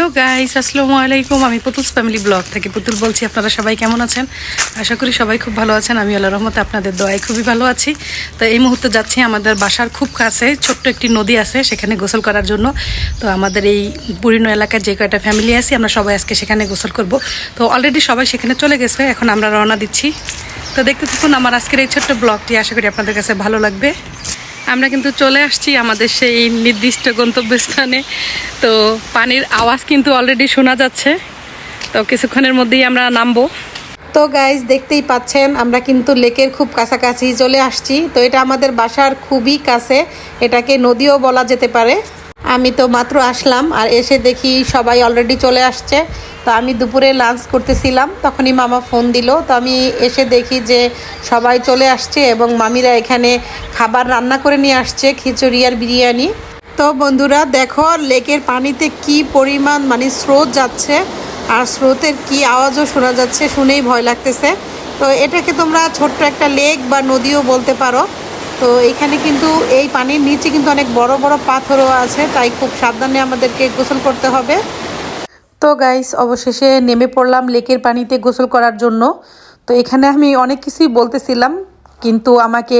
Hello guys আসসালামু আলাইকুম আমি পুতুলস ফ্যামিলি ব্লগ থেকে পুতুল বলছি। আপনারা সবাই কেমন আছেন? আশা করি সবাই খুব ভালো আছেন। আমি আল্লাহ রহমতে আপনাদের দোয়ায় খুবই ভালো আছি। তো এই মুহূর্তে যাচ্ছি আমাদের বাসার খুব কাছে। ছোট্ট একটি নদী আছে সেখানে গোসল করার জন্য। তো আমাদের এই বুড়িনো এলাকার যে কয়টা ফ্যামিলি আছে, আমরা সবাই আজকে সেখানে গোসল করব। তো অলরেডি সবাই সেখানে চলে গেছে। এখন আমরা রওনা দিচ্ছি। তো দেখতে থাকুন, আমার আজকের এই ছোট্ট ব্লগটি আশা করি আপনাদের কাছে ভালো লাগবে। আমরা কিন্তু চলে আসছি আমাদের সেই নির্দিষ্ট গন্তব্যস্থানে। তো পানির আওয়াজ কিন্তু অলরেডি শোনা যাচ্ছে। তো কিছুক্ষণের মধ্যেই আমরা নামবো। তো গাইজ দেখতেই পাচ্ছেন, আমরা কিন্তু লেকের খুব কাছাকাছি চলে আসছি। তো এটা আমাদের বাসার খুবই কাছে। এটাকে নদীও বলা যেতে পারে। আমি তো মাত্র আসলাম, আর এসে দেখি সবাই অলরেডি চলে আসছে। তো আমি দুপুরে লাঞ্চ করতেছিলাম, তখনই মামা ফোন দিল। তো আমি এসে দেখি যে সবাই চলে আসছে এবং মামিরা এখানে খাবার রান্না করে নিয়ে আসছে, খিচুড়ি আর বিরিয়ানি। তো বন্ধুরা, দেখো, লেকের পানিতে কি পরিমাণ মানে স্রোত যাচ্ছে আর স্রোতের কি আওয়াজও শোনা যাচ্ছে, শুনেই ভয় লাগতেছে। তো এটাকে তোমরা ছোট্ট একটা লেক বা নদীও বলতে পারো। তো এখানে কিন্তু এই পানির নিচে কিন্তু অনেক বড় বড় পাথরও আছে, তাই খুব সাবধানে আমাদেরকে গোসল করতে হবে। তো গাইস অবশেষে নেমে পড়লাম লেকের পানিতে গোসল করার জন্য। তো এখানে আমি অনেক কিছুই বলতেছিলাম। কিন্তু আমাকে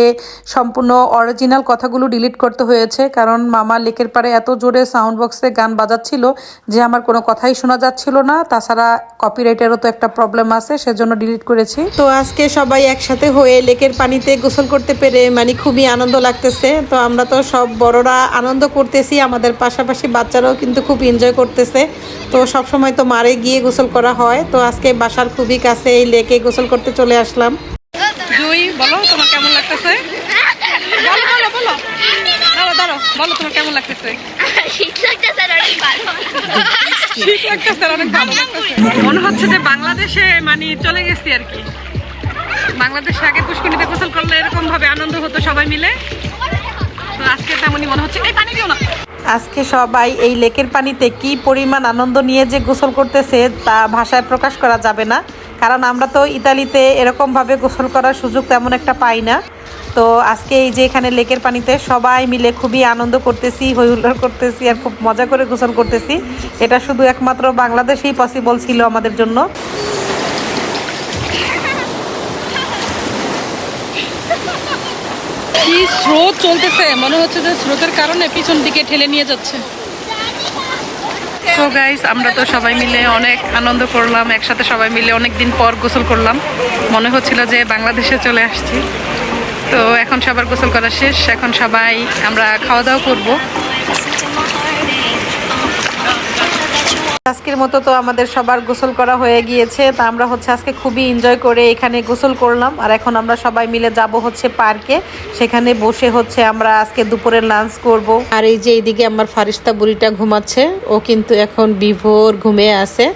সম্পূর্ণ অরিজিনাল কথাগুলো ডিলিট করতে হয়েছে, কারণ মামা লেকের পাড়ে এত জোরে সাউন্ড বক্সে গান বাজাচ্ছিল যে আমার কোনো কথাই শোনা যাচ্ছিল না। তাছাড়া কপিরাইটেরও তো একটা প্রবলেম আছে, সেজন্য ডিলিট করেছি। তো আজকে সবাই একসাথে হয়ে লেকের পানিতে গোসল করতে পেরে মানে খুবই আনন্দ লাগতেছে। তো আমরা তো সব বড়রা আনন্দ করতেছি, আমাদের পাশাপাশি বাচ্চারাও কিন্তু খুব এনজয় করতেছে। তো সব সময় তো মারে গিয়ে গোসল করা হয়। তো আজকে বাসার খুবই কাছে এই লেকে গোসল করতে চলে আসলাম। জুই বলো তোমার কেমন লাগতেছে? বলো বলো বলো। দাঁড়ো দাঁড়ো বলো তোমার কেমন লাগতেছে? শীত লাগতেছে অনেক ভালো। শীত লাগতেছে অনেক ভালো লাগতেছে। মনে হচ্ছে যে বাংলাদেশে মানে চলে গেছি আর কি। বাংলাদেশে আগে পুষ্করিতে গোসল করলে এরকম ভাবে আনন্দ হতো সবাই মিলে। তো আজকে তেমনই মনে হচ্ছে এই পানি দিও না। আজকে সবাই এই লেকের পানিতে কি পরিমাণ আনন্দ নিয়ে যে গোসল করতেছে তা ভাষায় প্রকাশ করা যাবে না। কারণ আমরা তো ইতালিতে এরকমভাবে গোসল করার সুযোগ তেমন একটা পাই না। তো আজকে এই যে এখানে লেকের পানিতে সবাই মিলে খুবই আনন্দ করতেছি হই হুল্লোড় করতেছি আর খুব মজা করে গোসল করতেছি। এটা শুধু একমাত্র বাংলাদেশেই পসিবল ছিল আমাদের জন্য। স্রোত চলতেছে? মনে হচ্ছে যে স্রোতের কারণে পিছন দিকে ঠেলে নিয়ে যাচ্ছে। তো গাইস আমরা তো সবাই মিলে অনেক আনন্দ করলাম, একসাথে সবাই মিলে অনেক দিন পর গোসল করলাম। মনে হচ্ছিল যে বাংলাদেশে চলে আসছি। তো এখন সবার গোসল করা শেষ, এখন সবাই আমরা খাওয়া দাওয়া করব। আজকের মতো তো আমাদের সবার গোসল করা হয়ে গিয়েছে। তা আমরা হচ্ছে আজকে খুবই এনজয় করে এখানে গোসল করলাম। আর এখন আমরা সবাই মিলে যাব হচ্ছে পার্কে সেখানে বসে হচ্ছে আমরা আজকে দুপুরের লাঞ্চ করব। আর এই যে এইদিকে আমার ফারিস্তা বুড়িটা ঘুমাচ্ছে। ও কিন্তু এখন বিভোর ঘুমে আছে।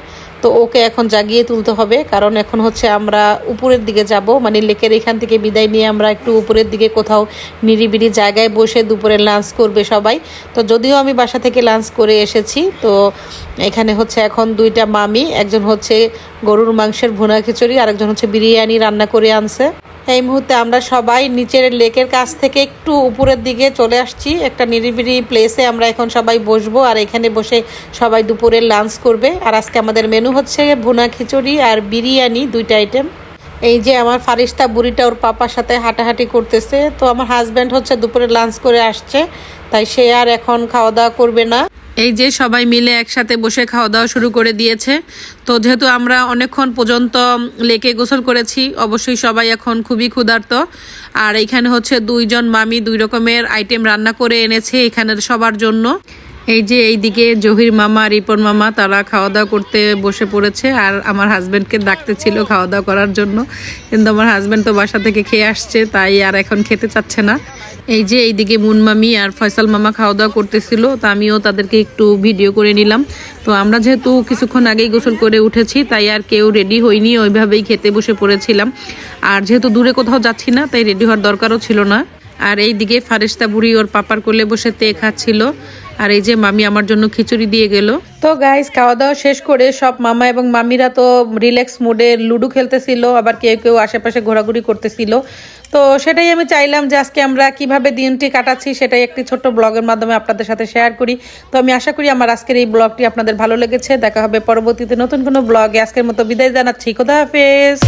তো ওকে এখন জাগিয়ে তুলতে হবে, কারণ এখন হচ্ছে আমরা উপরের দিকে যাব। মানে লেকের এখান থেকে বিদায় নিয়ে আমরা একটু উপরের দিকে কোথাও নিরিবিড়ি জায়গায় বসে দুপুরে লাঞ্চ করবে সবাই। তো যদিও আমি বাসা থেকে লাঞ্চ করে এসেছি, তো এখানে হচ্ছে এখন দুইটা মামি, একজন হচ্ছে গরুর মাংসের ভুনা খিচুড়ি, আরেকজন হচ্ছে বিরিয়ানি রান্না করে আনছে। এই মুহূর্তে আমরা সবাই নিচের লেকের কাছ থেকে একটু উপরের দিকে চলে আসছি। একটা নিরিবিলি প্লেসে আমরা এখন সবাই বসবো আর এখানে বসে সবাই দুপুরের লাঞ্চ করবে। আর আজকে আমাদের মেনু হচ্ছে ভুনা খিচুড়ি আর বিরিয়ানি দুইটা আইটেম এই যে আমার ফারিস্তা বুড়িটা ওর পাপার সাথে হাঁটাহাঁটি করতেছে। তো আমার হাজব্যান্ড হচ্ছে দুপুরে লাঞ্চ করে আসছে। তাই সে আর এখন খাওয়া দাওয়া করবে না। এই যে সবাই মিলে একসাথে বসে খাওয়া দাওয়া শুরু করে দিয়েছে। তো যেহেতু আমরা অনেকক্ষণ পর্যন্ত লেকে গোসল করেছি, অবশ্যই সবাই এখন খুবই ক্ষুধার্ত। আর এখানে হচ্ছে দুইজন মামি দুই রকমের আইটেম রান্না করে এনেছে এখানের সবার জন্য। এই যে এইদিকে জহির মামা, রিপন মামা, তারা খাওয়া দাওয়া করতে বসে পড়েছে আর আমার হাজব্যান্ডকে ডাকতে ছিল খাওয়া দাওয়া করার জন্য। কিন্তু আমার হাজব্যান্ড তো বাসা থেকে খেয়ে আসছে, তাই আর এখন খেতে চাচ্ছে না। এই যে এইদিকে মুন মামি আর ফয়সাল মামা খাওয়া দাওয়া করতেছিল, তো আমিও তাদেরকে একটু ভিডিও করে নিলাম। তো আমরা যেহেতু কিছুক্ষণ আগেই গোসল করে উঠেছি, তাই আর কেউ রেডি হইনি ওইভাবেই খেতে বসে পড়েছিলাম। আর যেহেতু দূরে কোথাও যাচ্ছি না, তাই রেডি হওয়ার দরকারও ছিল না। আর এই দিকে ফারিস্তা বুড়ি ওর পাপার কোলে বসে তে খাচ্ছিল। আর এই যে মামি আমার জন্য খিচুড়ি দিয়ে গেল। তো গাইস খাওয়া দাওয়া শেষ করে সব মামা এবং মামিরা তো রিল্যাক্স মুডে লুডো খেলতেছিল, আবার কেউ কেউ আশেপাশে ঘোরাঘুরি করতেছিল। তো সেটাই আমি চাইলাম যে আজকে আমরা কীভাবে দিনটি কাটাচ্ছি সেটাই একটি ছোট্ট ব্লগের মাধ্যমে আপনাদের সাথে শেয়ার করি। তো আমি আশা করি আমার আজকের এই ব্লগটি আপনাদের ভালো লেগেছে। দেখা হবে পরবর্তীতে নতুন কোনো ব্লগে। আজকের মতো বিদায় জানাচ্ছি। খোদা হাফেজ।